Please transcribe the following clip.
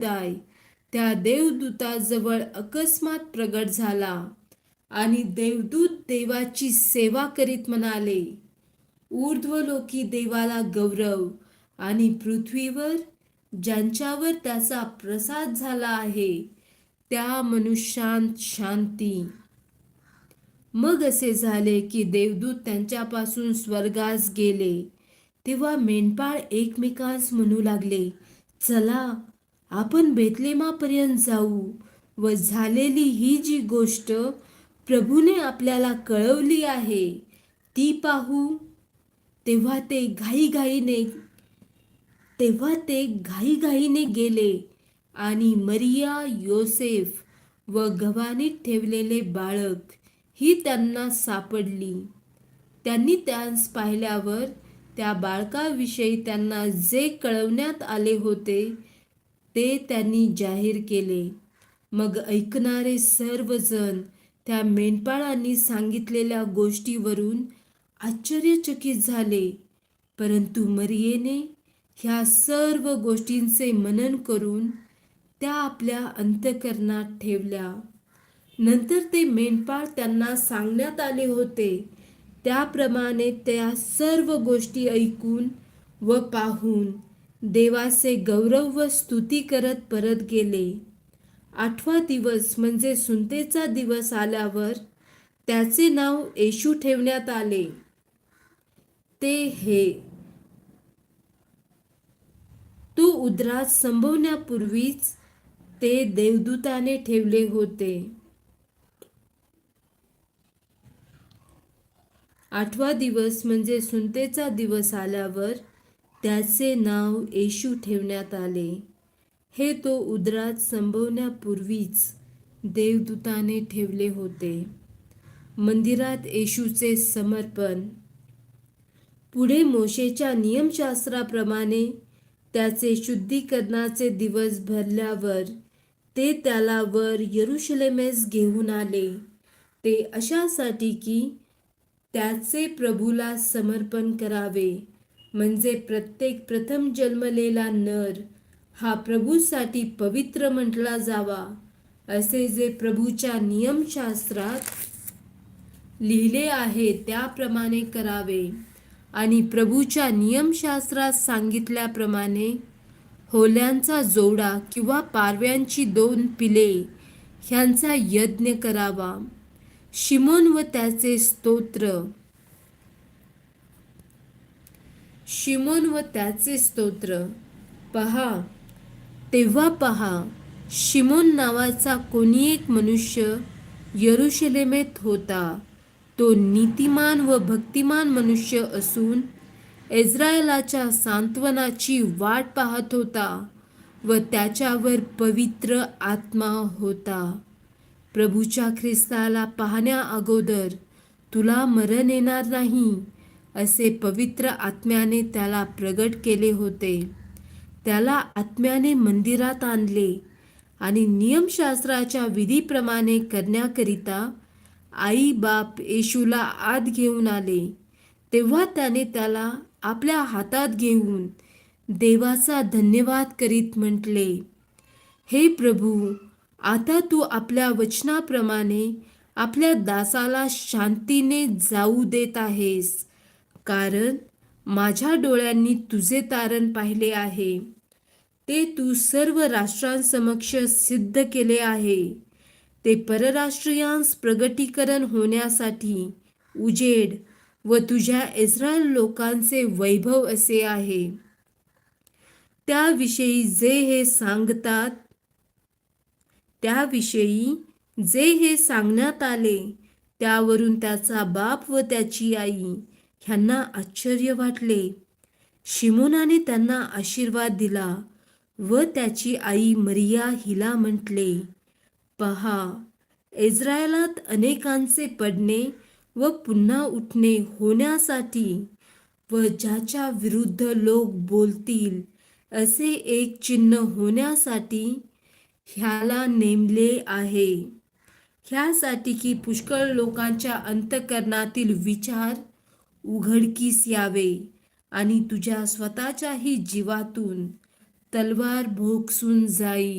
दाय त्या देवदूताजवळ अकस्मात प्रगट झाला आणि देवदूत देवाची सेवा करीत म्हणाले ऊर्ध्वलोकी देवाला गौरव आणि पृथ्वीवर ज्यांच्यावर त्याचा प्रसाद झाला आहे त्या मनुष्यांत शांती. मग असे झाले की देवदूत त्यांच्यापासून स्वर्गास गेले. तेव्हा मेंढपाळ एकमेकांस म्हणू लागले चला आपण बेतलेमापर्यंत जाऊ व झालेली ही जी गोष्ट प्रभूने आपल्याला कळवली आहे ती पाहू. तेव्हा ते घाईघाईने तेव्हा ते घाईघाईने गेले आणि मरिया योसेफ व गव्हाणीत ठेवलेले बाळक ही त्यांना सापडली. त्यांनी त्यास पाहिल्यावर त्या बाळकाविषयी त्यांना जे कळवण्यात आले होते ते त्यांनी जाहीर केले. मग ऐकणारे सर्वजण त्या मेंढपाळांनी सांगितलेल्या गोष्टीवरून आश्चर्यचकित झाले. परंतु मरियेने ह्या सर्व गोष्टींचे मनन करून त्या आपल्या अंतकरणात ठेवल्या. नंतर ते मेंढपाळ त्यांना सांगण्यात आले होते. त्याप्रमाणे त्या सर्व गोष्टी ऐकून व पाहून देवाचे गौरव व स्तुती करत परत गेले. आठवा दिवस म्हणजे सुंतेचा दिवस आल्यावर त्याचे नाव येशू ठेवण्यात आले. ते हे तो उद्रास संभवण्यापूर्वीच ते देवदूताने ठेवले होते. आठवा दिवस म्हणजे सुंतेचा दिवस आल्यावर त्याचे नाव येशू ठेवण्यात आले. हे तो उदरात संभवण्यापूर्वीच देवदूताने ठेवले होते. मंदिरात येशूचे समर्पण. पुढे मोशेच्या नियमशास्त्राप्रमाणे त्याचे शुद्धीकरणाचे दिवस भरल्यावर ते त्याला वर यरुशलेमेस घेऊन आले. ते अशासाठी की त्याचे प्रभूला समर्पण करावे. म्हणजे प्रत्येक प्रथम जन्मलेला नर हा प्रभूसाठी पवित्र म्हटला जावा असे जे प्रभूच्या नियमशास्त्रात लिहिले आहे त्याप्रमाणे करावे. आणि प्रभूच्या नियमशास्त्रात सांगितल्याप्रमाणे होल्यांचा जोडा किंवा पारव्यांची दोन पिले ह्यांचा यज्ञ करावा. शिमोन व त्याचे स्तोत्र शिमोन व त्याचे स्तोत्र. पहा. तेव्हा पहा. शिमोन नावाचा कोणी एक मनुष्य यरुशलेमेत होता. तो नीतिमान व भक्तिमान मनुष्य असून इस्रायलाच्या सांत्वनाची वाट पाहत होता व त्याच्यावर पवित्र आत्मा होता. प्रभूच्या ख्रिस्ताला पाहण्या अगोदर तुला मरण येणार नाही. असे पवित्र आत्म्याने त्याला प्रगट केले होते. त्याला आत्म्याने मंदिरात आणले आणि नियमशास्त्राच्या विधीप्रमाणे करण्याकरिता आई बाप येशूला आत घेऊन आले. तेव्हा त्याने त्याला आपल्या हातात घेऊन देवाचा धन्यवाद करीत म्हटले हे प्रभू आता तू आपल्या वचनाप्रमाणे आपल्या दासाला शांतीने जाऊ देत आहेस. कारण माझ्या डोळ्यांनी तुझे तारण पाहिले आहे. ते तू सर्व राष्ट्रांसमक्ष सिद्ध केले आहे. ते परराष्ट्रीयांस प्रगटीकरण होण्यासाठी उजेड व तुझ्या इस्रायल लोकांचे वैभव असे आहे. त्याविषयी जे हे सांगतात त्याविषयी जे हे सांगण्यात आले त्यावरून त्याचा बाप व त्याची आई ह्यांना आश्चर्य वाटले. शिमोनाने त्यांना आशीर्वाद दिला व त्याची आई मरिया हिला म्हटले पहा इस्रायलात अनेकांचे पडणे व पुन्हा उठणे होण्यासाठी व ज्याच्या विरुद्ध लोक बोलतील असे एक चिन्ह होण्यासाठी ह्याला नेमले आहे. ह्यासाठी की पुष्कळ लोकांच्या अंतकरणातील विचार उघडकीस यावे आणि तुझ्या स्वतःच्याही जीवातून तलवार भोगसून जाई.